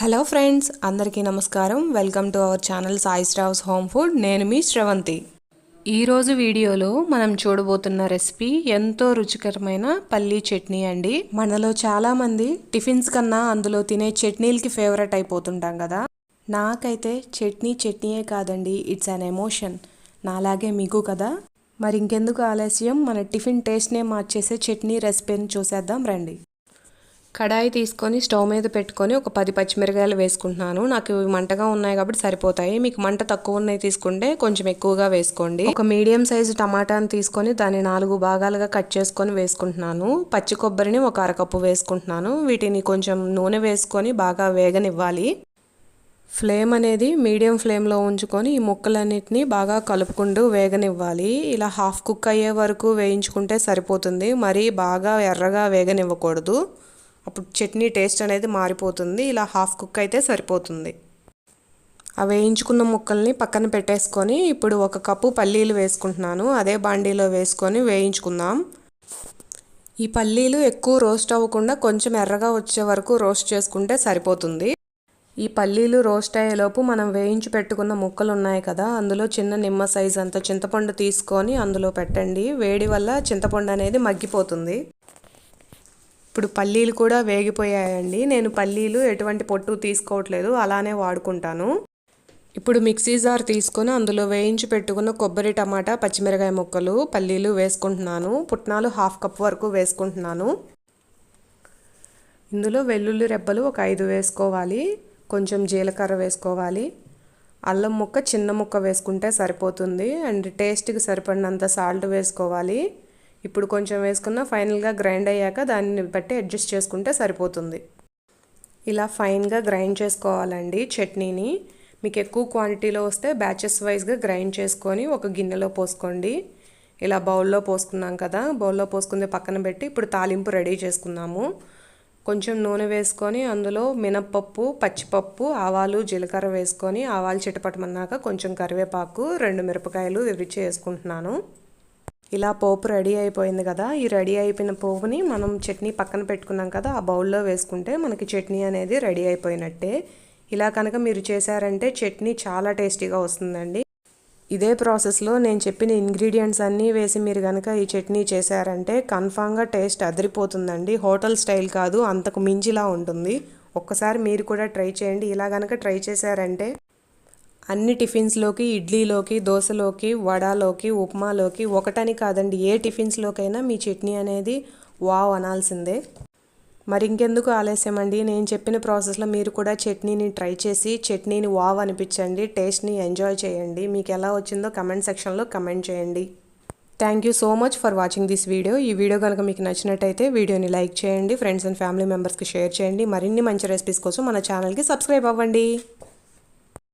Hello friends అందరికీ నమస్కారం. Welcome to our channel సాయిస్ట్రావ్స్ హోమ్ ఫుడ్ నేను మీ శ్రవంతి. ఈరోజు వీడియోలో మనం చూడబోతున్న రెసిపీ ఎంతో రుచికరమైన పల్లీ చట్నీ అండి. మనలో చాలామంది టిఫిన్స్ కన్నా అందులో తినే చట్నీలకి ఫేవరెట్ అయిపోతుంటాం కదా. నాకైతే చట్నీ చట్నీయే కాదండి. ఇట్స్ అన్ ఎమోషన్ నాలాగే మీకు కదా. మరి ఇంకెందుకు ఆలస్యం? మన టిఫిన్ టేస్ట్నే మార్చేసే చట్నీ రెసిపీని చూసేద్దాం రండి. కడాయి తీసుకొని స్టవ్ మీద పెట్టుకొని ఒక పది పచ్చిమిరకాయలు వేసుకుంటున్నాను. నాకు ఇవి మంటగా ఉన్నాయి కాబట్టి సరిపోతాయి. మీకు మంట తక్కువ ఉన్నాయి తీసుకుంటే కొంచెం ఎక్కువగా వేసుకోండి. ఒక మీడియం సైజు టమాటాని తీసుకొని దాన్ని నాలుగు భాగాలుగా కట్ చేసుకొని వేసుకుంటున్నాను. పచ్చి కొబ్బరిని ఒక అరకప్పు వేసుకుంటున్నాను. వీటిని కొంచెం నూనె వేసుకొని బాగా వేగనివ్వాలి. ఫ్లేమ్ అనేది మీడియం ఫ్లేమ్లో ఉంచుకొని ఈ ముక్కలన్నిటిని బాగా కలుపుకుంటూ వేగనివ్వాలి. ఇలా హాఫ్ కుక్ అయ్యే వరకు వేయించుకుంటే సరిపోతుంది. మరీ బాగా ఎర్రగా వేగనివ్వకూడదు. అప్పుడు చట్నీ టేస్ట్ అనేది మారిపోతుంది. ఇలా హాఫ్ కుక్ అయితే సరిపోతుంది. ఆ వేయించుకున్న ముక్కల్ని పక్కన పెట్టేసుకొని ఇప్పుడు ఒక కప్పు పల్లీలు వేసుకుంటున్నాను. అదే బాండీలో వేసుకొని వేయించుకుందాం. ఈ పల్లీలు ఎక్కువ రోస్ట్ అవ్వకుండా కొంచెం ఎర్రగా వచ్చే వరకు రోస్ట్ చేసుకుంటే సరిపోతుంది. ఈ పల్లీలు రోస్ట్ అయ్యేలోపు మనం వేయించి పెట్టుకున్న ముక్కలు ఉన్నాయి కదా అందులో చిన్న నిమ్మ సైజ్ అంత చింతపండు తీసుకొని అందులో పెట్టండి. వేడి వల్ల చింతపండు అనేది మగ్గిపోతుంది. ఇప్పుడు పల్లీలు కూడా వేగిపోయాయండి. నేను పల్లీలు ఎటువంటి పొట్టు తీసుకోవట్లేదు అలానే వాడుకుంటాను. ఇప్పుడు మిక్సీ జార్ తీసుకొని అందులో వేయించి పెట్టుకున్న కొబ్బరి టమాటా పచ్చిమిరకాయ ముక్కలు పల్లీలు వేసుకుంటున్నాను. పుట్నాలు హాఫ్ కప్ వరకు వేసుకుంటున్నాను. ఇందులో వెల్లుల్లి రెబ్బలు ఒక ఐదు వేసుకోవాలి. కొంచెం జీలకర్ర వేసుకోవాలి. అల్లం ముక్క చిన్న ముక్క వేసుకుంటే సరిపోతుంది. అండ్ టేస్ట్కి సరిపడినంత సాల్ట్ వేసుకోవాలి. ఇప్పుడు కొంచెం వేసుకున్న ఫైనల్గా గ్రైండ్ అయ్యాక దాన్ని బట్టి అడ్జస్ట్ చేసుకుంటే సరిపోతుంది. ఇలా ఫైన్గా గ్రైండ్ చేసుకోవాలండి చట్నీని. మీకు ఎక్కువ క్వాంటిటీలో వస్తే బ్యాచెస్ వైజ్గా గ్రైండ్ చేసుకొని ఒక గిన్నెలో పోసుకోండి. ఇలా బౌల్లో పోసుకున్నాం కదా బౌల్లో పోసుకుంది పక్కన పెట్టి ఇప్పుడు తాలింపు రెడీ చేసుకున్నాము. కొంచెం నూనె వేసుకొని అందులో మినప్పప్పు పచ్చిపప్పు ఆవాలు జీలకర్ర వేసుకొని ఆవాలు చిటపటమన్నాక కొంచెం కరివేపాకు రెండు మిరపకాయలు విరిచి వేసుకుంటున్నాను. ఇలా పోపు రెడీ అయిపోయింది కదా. ఈ రెడీ అయిపోయిన పోపుని మనం చట్నీ పక్కన పెట్టుకున్నాం కదా. ఆ బౌల్లో వేసుకుంటే మనకి చట్నీ అనేది రెడీ అయిపోయినట్టే. ఇలా కనుక మీరు చేశారంటే చట్నీ చాలా టేస్టీగా వస్తుందండి. ఇదే ప్రాసెస్లో నేను చెప్పిన ఇంగ్రీడియంట్స్ అన్నీ వేసి మీరు కనుక ఈ చట్నీ చేశారంటే కన్ఫామ్గా టేస్ట్ అదిరిపోతుందండి. హోటల్ స్టైల్ కాదు అంతకు మించిలా ఉంటుంది. ఒక్కసారి మీరు కూడా ట్రై చేయండి. ఇలా కనుక ట్రై చేశారంటే అన్ని టిఫిన్స్లోకి ఇడ్లీలోకి దోశలోకి వడలోకి ఉప్మాలోకి ఒకటని కాదండి. ఏ టిఫిన్స్లోకైనా మీ చట్నీ అనేది వావ్ అనాల్సిందే. మరి ఇంకెందుకు ఆలస్యం అండి నేను చెప్పిన ప్రాసెస్లో మీరు కూడా చట్నీని ట్రై చేసి చట్నీని వావ్ అనిపించండి టేస్ట్ని ఎంజాయ్ చేయండి. మీకు ఎలా వచ్చిందో కమెంట్ సెక్షన్లో కమెంట్ చేయండి. Thank you so much for watching this video. ఈ వీడియో కనుక మీకు నచ్చినట్టయితే వీడియోని లైక్ చేయండి ఫ్రెండ్స్ అండ్ ఫ్యామిలీ మెంబర్స్కి షేర్ చేయండి. మరిన్ని మంచి రెసిపీస్ కోసం మన ఛానల్కి సబ్స్క్రైబ్ అవ్వండి.